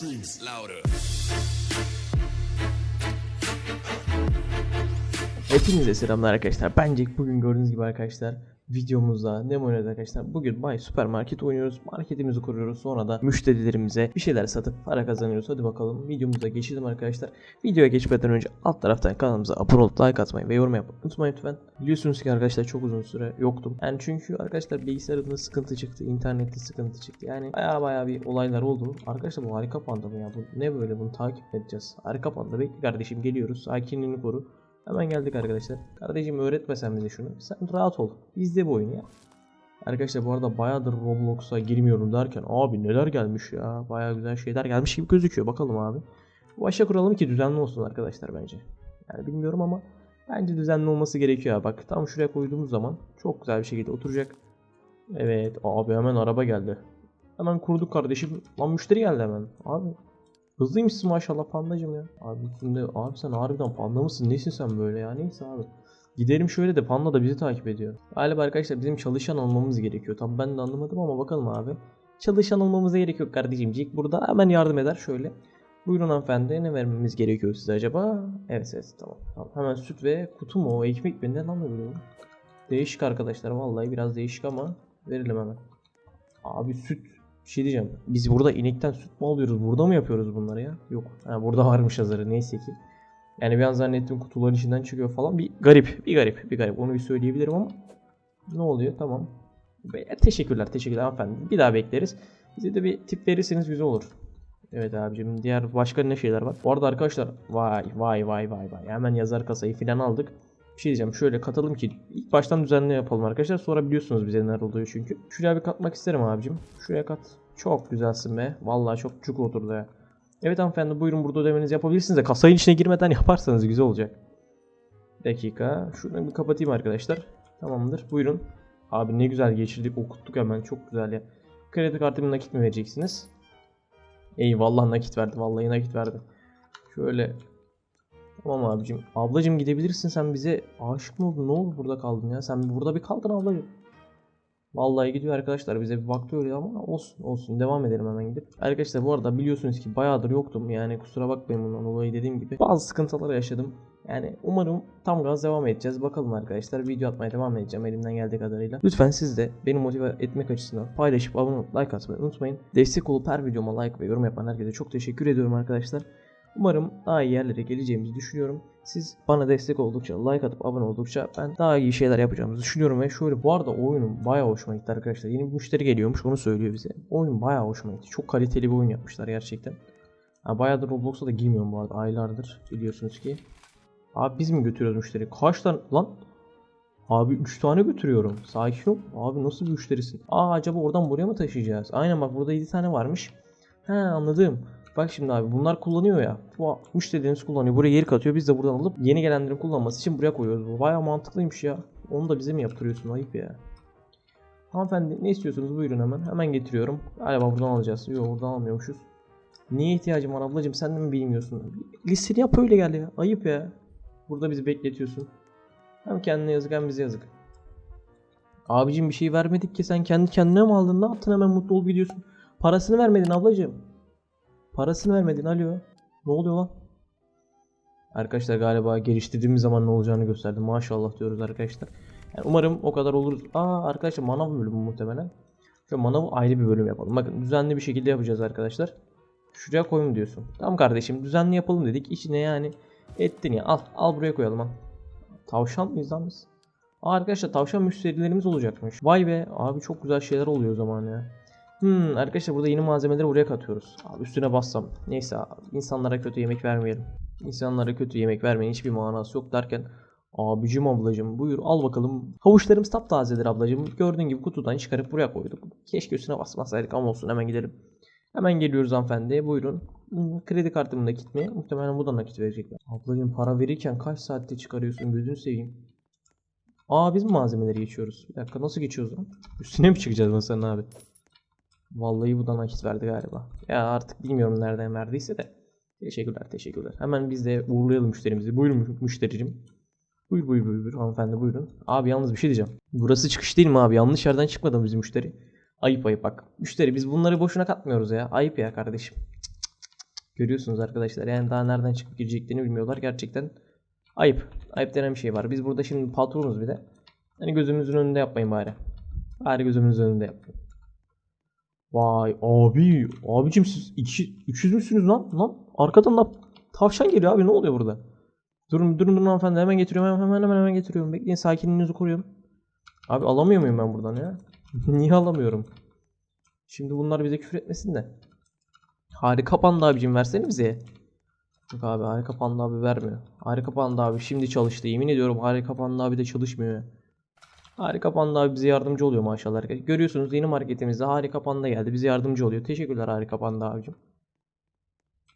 Streams louder. Hepinize selamlar arkadaşlar. Ben Jack. Bugün gördüğünüz gibi arkadaşlar videomuzda ne oynuyoruz arkadaşlar? Bugün Bay Süpermarket oynuyoruz. Marketimizi kuruyoruz. Sonra da müşterilerimize bir şeyler satıp para kazanıyoruz. Hadi bakalım videomuza geçelim arkadaşlar. Videoya geçmeden önce alt taraftan kanalımıza abone olup like atmayı ve yorum yapmayı unutmayın lütfen. Biliyorsunuz ki arkadaşlar çok uzun süre yoktum. Yani çünkü arkadaşlar bilgisayarımda sıkıntı çıktı. internette sıkıntı çıktı. Yani baya baya bir olaylar oldu. Arkadaşlar bu harika panda mı ya? Bu ne böyle bunu takip edeceğiz. Harika panda bekle kardeşim geliyoruz. Sakinliğini koru. Hemen geldik arkadaşlar. Kardeşim öğretmesen bize şunu. Sen rahat ol. Bizde bu oyun ya. Arkadaşlar bu arada bayağıdır Roblox'a girmiyorum derken abi neler gelmiş ya. Baya güzel şeyler gelmiş gibi gözüküyor. Bakalım abi. Başa kuralım ki düzenli olsun arkadaşlar bence. Yani bilmiyorum ama bence düzenli olması gerekiyor. ya. Bak tam şuraya koyduğumuz zaman çok güzel bir şekilde oturacak. Evet abi hemen araba geldi. Hemen kurduk kardeşim. Lan müşteri geldi hemen. Abi Hızlıymışsın maşallah pandacım ya. Abi üstünde abi sen harbiden panda mısın? Nesin sen böyle ya? Neyse abi. Gidelim şöyle de panda da bizi takip ediyor. Galiba arkadaşlar bizim çalışan olmamız gerekiyor. Tam ben de anlamadım ama bakalım abi. Çalışan olmamıza gerek yok kardeşim. Jack burada hemen yardım eder şöyle. Buyurun hanımefendi ne vermemiz gerekiyor size acaba? Evet evet tamam. tamam. Hemen süt ve kutu mu o ekmek mi ne lan? Değişik arkadaşlar vallahi biraz değişik ama verelim hemen. Abi süt bir şey diyeceğim. Biz burada inekten süt mü alıyoruz? Burada mı yapıyoruz bunları ya? Yok. Ha, burada varmış hazırı neyse ki. Yani bir an zannettim kutuların içinden çıkıyor falan. Bir garip, bir garip, bir garip. Onu bir söyleyebilirim ama ne oluyor? Tamam. Be- Teşekkürler, teşekkürler hanımefendi. Bir daha bekleriz. Bize de bir tip verirseniz güzel olur. Evet abicim diğer başka ne şeyler var? Bu arada arkadaşlar vay vay vay vay vay hemen yazar kasayı filan aldık. Bir şey diyeceğim şöyle katalım ki ilk baştan düzenli yapalım arkadaşlar sonra biliyorsunuz bize neler oluyor çünkü. Şuraya bir katmak isterim abicim. Şuraya kat. Çok güzelsin be. Vallahi çok çuk oturdu ya. Evet hanımefendi buyurun burada ödemenizi yapabilirsiniz de kasanın içine girmeden yaparsanız güzel olacak. Dakika. Şunu bir kapatayım arkadaşlar. Tamamdır. Buyurun. Abi ne güzel geçirdik okuttuk hemen çok güzel ya. Kredi kartımı nakit mi vereceksiniz? Eyvallah nakit verdi. Vallahi nakit verdi. Şöyle. Tamam abicim. Ablacım gidebilirsin sen bize aşık mı oldun? Ne oldu burada kaldın ya? Sen burada bir kaldın ablacım. Vallahi gidiyor arkadaşlar bize bir baktı öyle ama olsun olsun devam edelim hemen gidip. Arkadaşlar bu arada biliyorsunuz ki bayağıdır yoktum yani kusura bakmayın bundan dolayı dediğim gibi. Bazı sıkıntılar yaşadım. Yani umarım tam gaz devam edeceğiz. Bakalım arkadaşlar video atmaya devam edeceğim elimden geldiği kadarıyla. Lütfen siz de beni motive etmek açısından paylaşıp abone olup like atmayı unutmayın. Destek olup her videoma like ve yorum yapan herkese çok teşekkür ediyorum arkadaşlar. Umarım daha iyi yerlere geleceğimizi düşünüyorum. Siz bana destek oldukça, like atıp abone oldukça ben daha iyi şeyler yapacağımızı düşünüyorum ve şöyle bu arada oyunun bayağı hoşuma gitti arkadaşlar. Yeni bir müşteri geliyormuş onu söylüyor bize. Oyun bayağı hoşuma gitti. Çok kaliteli bir oyun yapmışlar gerçekten. Ha, bayağıdır Roblox'a da girmiyorum bu arada. Aylardır biliyorsunuz ki. Abi biz mi götürüyoruz müşteri? Kaç tane lan? Abi 3 tane götürüyorum. Sakin ol. Abi nasıl bir müşterisin? Aa acaba oradan buraya mı taşıyacağız? Aynen bak burada 7 tane varmış. He anladım. Bak şimdi abi bunlar kullanıyor ya. Bu müşterilerimiz kullanıyor. Buraya yeri katıyor. Biz de buradan alıp yeni gelenlerin kullanması için buraya koyuyoruz. Bu bayağı mantıklıymış ya. Onu da bize mi yaptırıyorsun? Ayıp ya. Hanımefendi ne istiyorsunuz? Buyurun hemen. Hemen getiriyorum. Galiba buradan alacağız. Yok buradan almıyormuşuz. Niye ihtiyacım var ablacığım? Sen de mi bilmiyorsun? Listeni yap öyle gel ya. Ayıp ya. Burada bizi bekletiyorsun. Hem kendine yazık hem bize yazık. Abicim bir şey vermedik ki sen kendi kendine mi aldın? Ne yaptın hemen mutlu olup gidiyorsun? Parasını vermedin ablacığım. Parasını vermedin alo. Ne oluyor lan? Arkadaşlar galiba geliştirdiğimiz zaman ne olacağını gösterdi. Maşallah diyoruz arkadaşlar. Yani umarım o kadar olur. Aa arkadaşlar manav bölümü muhtemelen. Şu manavı ayrı bir bölüm yapalım. Bakın düzenli bir şekilde yapacağız arkadaşlar. Şuraya koyun diyorsun. Tamam kardeşim düzenli yapalım dedik. İçine yani ettin ya. Al al buraya koyalım al. Tavşan mıyız lan biz? Aa, arkadaşlar tavşan müşterilerimiz olacakmış. Vay be abi çok güzel şeyler oluyor o zaman ya. Hmm, arkadaşlar burada yeni malzemeleri buraya katıyoruz. Abi üstüne bassam. Neyse insanlara kötü yemek vermeyelim. İnsanlara kötü yemek vermeyin hiçbir manası yok derken Abicim ablacım buyur al bakalım. Havuçlarımız taptazedir ablacım. Gördüğün gibi kutudan çıkarıp buraya koyduk. Keşke üstüne basmasaydık ama olsun hemen gidelim. Hemen geliyoruz hanımefendi buyurun. Hmm, Kredi kartımı nakit mi? Muhtemelen bu da nakit verecekler. Ablacım para verirken kaç saatte çıkarıyorsun gözünü seveyim. Aa biz mi malzemeleri geçiyoruz? Bir dakika nasıl geçiyoruz lan? Üstüne mi çıkacağız masanın abi? Vallahi bu da nakit verdi galiba. Ya artık bilmiyorum nereden verdiyse de. Teşekkürler teşekkürler. Hemen biz de uğurlayalım müşterimizi. Buyurun müştericim. Buyur buyur buyur, buyur hanımefendi buyurun. Abi yalnız bir şey diyeceğim. Burası çıkış değil mi abi? Yanlış yerden çıkmadı bizim müşteri? Ayıp ayıp bak. Müşteri biz bunları boşuna katmıyoruz ya. Ayıp ya kardeşim. Görüyorsunuz arkadaşlar yani daha nereden çıkıp gireceklerini bilmiyorlar. Gerçekten ayıp. Ayıp denen bir şey var. Biz burada şimdi patronuz bir de. Hani gözümüzün önünde yapmayın bari. Bari gözümüzün önünde yapmayın. Vay abi. Abicim siz iki, 300 müsünüz lan? Lan arkadan da tavşan geliyor abi ne oluyor burada? Durun durun durun hanımefendi hemen getiriyorum hemen hemen hemen, hemen getiriyorum. Bekleyin sakinliğinizi koruyorum. Abi alamıyor muyum ben buradan ya? Niye alamıyorum? Şimdi bunlar bize küfür etmesin de. Harika panda abicim versene bize. Yok abi harika panda abi vermiyor. Harika panda abi şimdi çalıştı. Yemin ediyorum harika panda abi de çalışmıyor. Harika panda abi bize yardımcı oluyor maşallah. arkadaşlar. Görüyorsunuz yeni marketimizde harika panda geldi. Bize yardımcı oluyor. Teşekkürler harika panda abicim.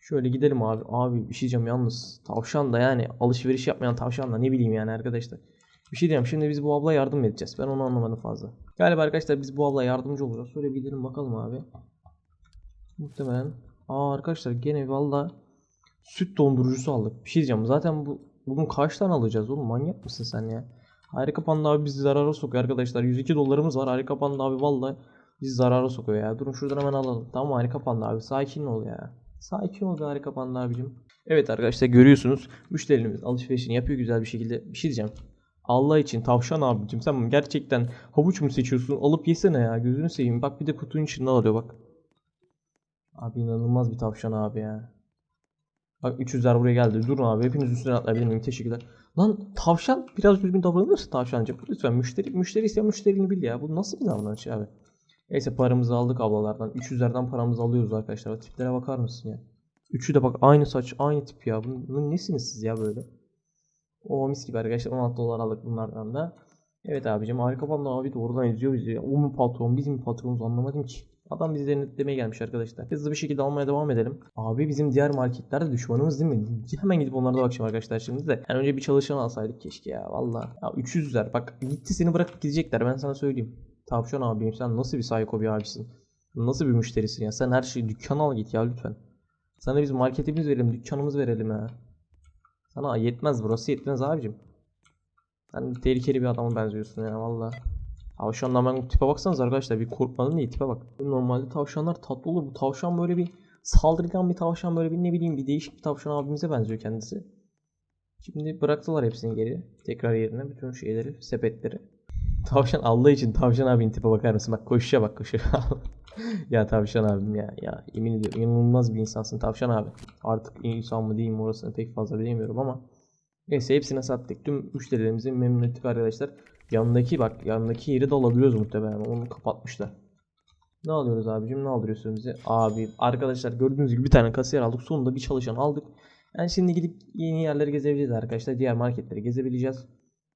Şöyle gidelim abi. Abi bir şey diyeceğim yalnız. Tavşan da yani alışveriş yapmayan tavşan da ne bileyim yani arkadaşlar. Bir şey diyeceğim. Şimdi biz bu abla yardım edeceğiz? Ben onu anlamadım fazla. Galiba arkadaşlar biz bu abla yardımcı olacağız. Şöyle gidelim bakalım abi. Muhtemelen. Aa arkadaşlar gene valla süt dondurucusu aldık. Bir şey diyeceğim. Zaten bu bugün kaç tane alacağız oğlum? Manyak mısın sen ya? Harika Panda abi bizi zarara sokuyor arkadaşlar. 102 dolarımız var. Harika Panda abi valla bizi zarara sokuyor ya. Durun şuradan hemen alalım. Tamam Harika Panda abi sakin ol ya. Sakin ol be Harika Panda abicim. Evet arkadaşlar görüyorsunuz. Müşterilerimiz alışverişini yapıyor güzel bir şekilde. Bir şey diyeceğim. Allah için tavşan abicim sen gerçekten havuç mu seçiyorsun? Alıp yesene ya gözünü seveyim. Bak bir de kutunun içinde alıyor bak. Abi inanılmaz bir tavşan abi ya. Bak 300'ler buraya geldi. Durun abi hepiniz üstüne atlayabilir miyim? Teşekkürler. Lan tavşan biraz düzgün davranır mısın tavşancığım? Lütfen müşteri müşteri ise müşterini bil ya. Bu nasıl bir davranış abi? Neyse paramızı aldık ablalardan. 300'lerden paramızı alıyoruz arkadaşlar. O tiplere bakar mısın ya? Üçü de bak aynı saç aynı tip ya. Bunun, nesiniz siz ya böyle? O mis gibi arkadaşlar 16 dolar aldık bunlardan da. Evet abicim harika panda abi doğrudan izliyor bizi. O mu patron bizim patronumuz anlamadım ki. Adam bizi denetlemeye gelmiş arkadaşlar. Hızlı bir şekilde almaya devam edelim. Abi bizim diğer marketlerde düşmanımız değil mi? Hemen gidip onlara da bakacağım arkadaşlar şimdi de. Yani önce bir çalışan alsaydık keşke ya valla. Ya 300'ler bak gitti seni bırakıp gidecekler ben sana söyleyeyim. Tavşan abiyim sen nasıl bir psycho bir abisin? Nasıl bir müşterisin ya? Sen her şeyi dükkana al git ya lütfen. Sana biz marketimiz verelim, dükkanımız verelim ya. Sana yetmez burası yetmez abicim. Sen tehlikeli bir adama benziyorsun ya valla. Tavşanla ben tipe baksanız arkadaşlar bir korkmanın değil tipe bak. Normalde tavşanlar tatlı olur. Bu tavşan böyle bir saldırgan bir tavşan böyle bir ne bileyim bir değişik bir tavşan abimize benziyor kendisi. Şimdi bıraktılar hepsini geri. Tekrar yerine bütün şeyleri, sepetleri. Tavşan Allah için tavşan abinin tipe bakar mısın? Bak koşuşa bak koşuşa. ya tavşan abim ya. Ya yemin ediyorum inanılmaz bir insansın tavşan abi. Artık insan mı değil mi orasını pek fazla bilemiyorum ama. Neyse hepsine sattık. Tüm müşterilerimizi memnun ettik arkadaşlar. Yanındaki bak yanındaki yeri de alabiliyoruz muhtemelen. Onu kapatmışlar. Ne alıyoruz abicim? Ne aldırıyorsun bize? Abi arkadaşlar gördüğünüz gibi bir tane kasiyer aldık. Sonunda bir çalışan aldık. Yani şimdi gidip yeni yerleri gezebileceğiz arkadaşlar. Diğer marketleri gezebileceğiz.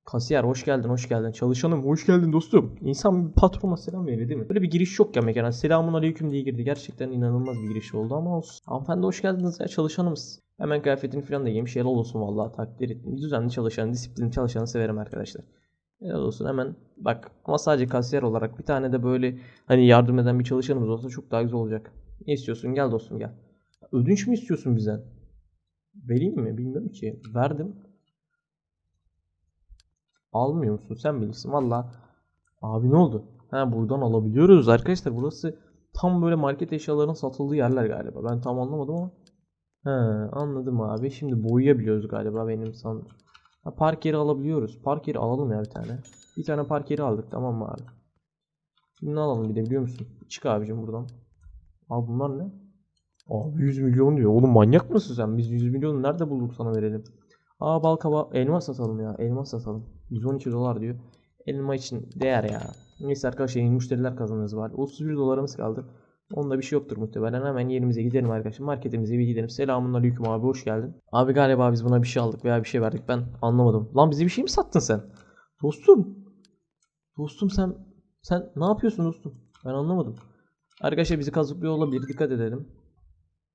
Kasiyer hoş geldin hoş geldin. Çalışanım hoş geldin dostum. İnsan bir patrona selam verir değil mi? Böyle bir giriş yok ya mekana. Selamun aleyküm diye girdi. Gerçekten inanılmaz bir giriş oldu ama olsun. Hanımefendi hoş geldiniz ya çalışanımız. Hemen kıyafetini falan da giymiş. Helal olsun vallahi takdir ettim. Düzenli çalışan, disiplinli çalışanı severim arkadaşlar. Helal olsun hemen bak ama sadece kasiyer olarak bir tane de böyle hani yardım eden bir çalışanımız olsa çok daha güzel olacak. Ne istiyorsun? Gel dostum gel. Ödünç mü istiyorsun bizden? Vereyim mi? Bilmiyorum ki. Verdim. Almıyor musun? Sen bilirsin. Valla. Abi ne oldu? Ha buradan alabiliyoruz arkadaşlar. Burası tam böyle market eşyalarının satıldığı yerler galiba. Ben tam anlamadım ama. He anladım abi. Şimdi boyayabiliyoruz galiba benim san. Ha, park yeri alabiliyoruz. Park yeri alalım ya bir tane. Bir tane park yeri aldık tamam mı abi? Şimdi ne alalım bir de biliyor musun? Çık abicim buradan. Abi bunlar ne? Abi 100 milyon diyor. Oğlum manyak mısın sen? Biz 100 milyonu nerede bulduk sana verelim? Aa bal kaba elma satalım ya. Elma satalım. 112 dolar diyor. Elma için değer ya. Neyse arkadaşlar yeni müşteriler kazanırız var. 31 dolarımız kaldı. Onda bir şey yoktur muhtemelen. Hemen yerimize gidelim arkadaşlar. Marketimize bir gidelim. Selamun aleyküm abi hoş geldin. Abi galiba biz buna bir şey aldık veya bir şey verdik. Ben anlamadım. Lan bize bir şey mi sattın sen? Dostum. Dostum sen sen ne yapıyorsun dostum? Ben anlamadım. Arkadaşlar bizi kazıklıyor olabilir. Dikkat edelim.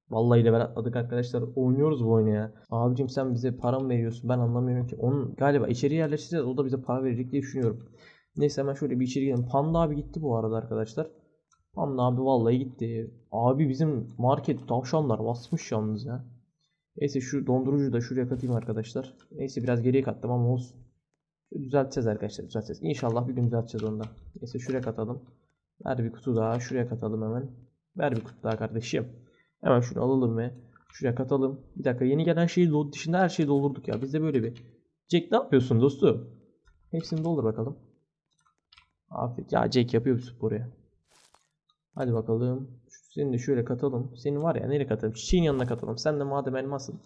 Vallahi level atladık arkadaşlar. Oynuyoruz bu oyunu ya. Abicim sen bize para mı veriyorsun? Ben anlamıyorum ki. Onun galiba içeri yerleştireceğiz. O da bize para verecek diye düşünüyorum. Neyse hemen şöyle bir içeri gidelim. Panda abi gitti bu arada arkadaşlar. Panda abi vallahi gitti. Abi bizim market tavşanlar basmış yalnız ya. Neyse şu dondurucuyu da şuraya katayım arkadaşlar. Neyse biraz geriye kattım ama olsun. Düzelteceğiz arkadaşlar düzelteceğiz. İnşallah bir gün düzelteceğiz onu da. Neyse şuraya katalım. Ver bir kutu daha şuraya katalım hemen. Ver bir kutu daha kardeşim. Hemen şunu alalım ve Şuraya katalım. Bir dakika yeni gelen şeyi do- dışında her şeyi doldurduk ya. Biz de böyle bir. Jack ne yapıyorsun dostum? Hepsini doldur bakalım. Aferin. Ya Jack yapıyor bu sporu ya. Hadi bakalım. Seni de şöyle katalım. Senin var ya nereye katalım? Çiçeğin yanına katalım. Sen de madem elmasın.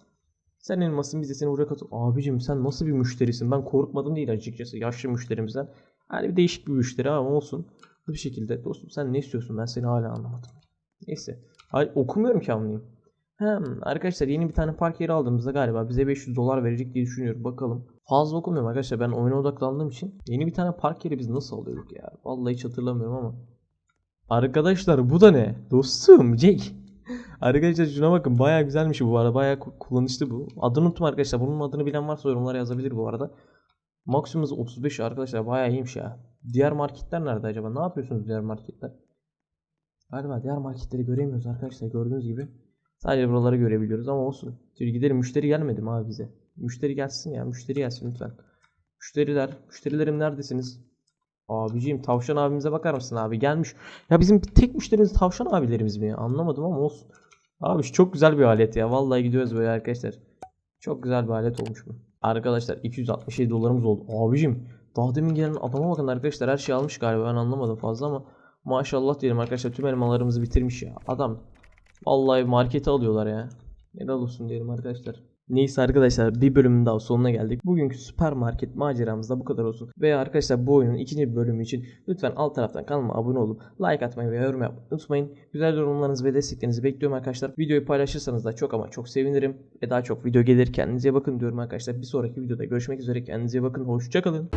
Sen elmasın biz de seni buraya katalım. Abicim sen nasıl bir müşterisin? Ben korkmadım değil açıkçası. Yaşlı müşterimizden. Yani bir değişik bir müşteri ama olsun. Bu bir şekilde. Dostum sen ne istiyorsun? Ben seni hala anlamadım. Neyse. Hayır, okumuyorum ki anlayayım. Hem arkadaşlar yeni bir tane park yeri aldığımızda galiba bize 500 dolar verecek diye düşünüyorum. Bakalım. Fazla okumuyorum arkadaşlar. Ben oyuna odaklandığım için. Yeni bir tane park yeri biz nasıl alıyorduk ya? Vallahi hiç hatırlamıyorum ama. Arkadaşlar bu da ne? Dostum Jack. Arkadaşlar şuna bakın bayağı güzelmiş bu arada. Bayağı ku- kullanışlı bu. Adını unuttum arkadaşlar. Bunun adını bilen varsa yorumlara yazabilir bu arada. Maksimumuz 35 arkadaşlar. Bayağı iyiymiş ya. Diğer marketler nerede acaba? Ne yapıyorsunuz diğer marketler? Galiba diğer marketleri göremiyoruz arkadaşlar. Gördüğünüz gibi. Sadece buraları görebiliyoruz ama olsun. Şimdi gidelim. Müşteri gelmedi mi abi bize? Müşteri gelsin ya. Müşteri gelsin lütfen. Müşteriler. Müşterilerim neredesiniz? Abiciğim tavşan abimize bakar mısın abi? Gelmiş. Ya bizim tek müşterimiz tavşan abilerimiz mi? Anlamadım ama olsun. Abi çok güzel bir alet ya. Vallahi gidiyoruz böyle arkadaşlar. Çok güzel bir alet olmuş bu. Arkadaşlar 267 dolarımız oldu. Abicim daha demin gelen adama bakın arkadaşlar her şey almış galiba ben anlamadım fazla ama maşallah diyelim arkadaşlar tüm elmalarımızı bitirmiş ya. Adam vallahi markete alıyorlar ya. Helal olsun diyelim arkadaşlar. Neyse arkadaşlar bir bölümün daha sonuna geldik. Bugünkü süpermarket maceramız da bu kadar olsun. Ve arkadaşlar bu oyunun ikinci bölümü için lütfen alt taraftan kanalıma abone olup like atmayı ve yorum yapmayı unutmayın. Güzel yorumlarınızı ve desteklerinizi bekliyorum arkadaşlar. Videoyu paylaşırsanız da çok ama çok sevinirim. Ve daha çok video gelir kendinize bakın diyorum arkadaşlar. Bir sonraki videoda görüşmek üzere kendinize bakın. Hoşçakalın.